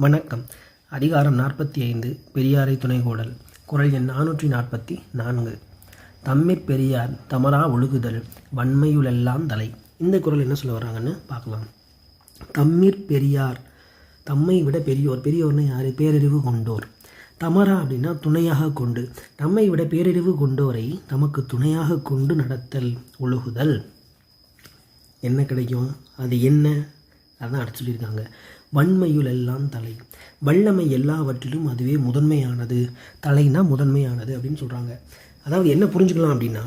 வணக்கம். அதிகாரம் நாற்பத்தி ஐந்து பெரியாரை துணைகோடல் குரல் எண் நானூற்றி நாற்பத்தி நான்கு. தம்மை பெரியார் தமரா ஒழுகுதல் வன்மையுளெல்லாம் தலை. இந்த குரல் என்ன சொல்ல வர்றாங்கன்னு பார்க்கலாம். தம்மிர் பெரியார் தம்மை விட பெரியோர். பெரியோர்னு யார்? பேரறிவு கொண்டோர். தமரா அப்படின்னா துணையாக கொண்டு. நம்மை விட பேரறிவு கொண்டோரை தமக்கு துணையாக கொண்டு நடத்தல் ஒழுகுதல். என்ன கிடைக்கும்? அது என்ன? அதான் அடிச்சுட்டு சொல்லியிருக்காங்க. வன்மையுள் எல்லாம் தலை. வல்லமை எல்லாவற்றிலும் அதுவே முதன்மையானது. தலைனா முதன்மையானது அப்படின்னு சொல்கிறாங்க அதாவது என்ன புரிஞ்சுக்கலாம் அப்படின்னா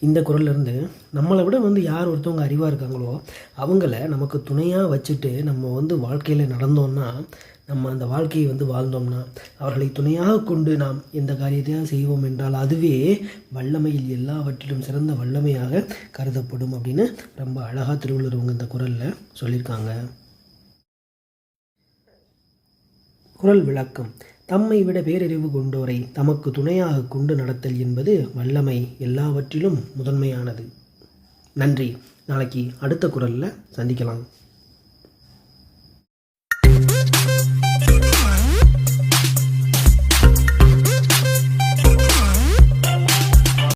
இந்த குரல்லேருந்து நம்மளை விட வந்து யார் ஒருத்தவங்க அறிவாக இருக்காங்களோ அவங்கள நமக்கு துணையாக வச்சுட்டு நம்ம வந்து வாழ்க்கையில் நடந்தோம்னா நம்ம அந்த வாழ்க்கையை வந்து வாழ்ந்தோம்னா அவர்களை துணையாக கொண்டு நாம் எந்த காரியத்தையும் செய்வோம் என்றால் அதுவே வல்லமையில் எல்லாவற்றிலும் சிறந்த வல்லமையாக கருதப்படும் அப்படின்னு ரொம்ப அழகாக திருவள்ளுவர் இந்த குரலில் சொல்லியிருக்காங்க. குரல் விளக்கம். தம்மை விட பேரறிவு கொண்டோரை தமக்கு துணையாக கொண்டு நடத்தல் என்பது வல்லமை எல்லாவற்றிலும் முதன்மையானது. நன்றி. நாளைக்கு அடுத்த குரலில் சந்திக்கலாம்.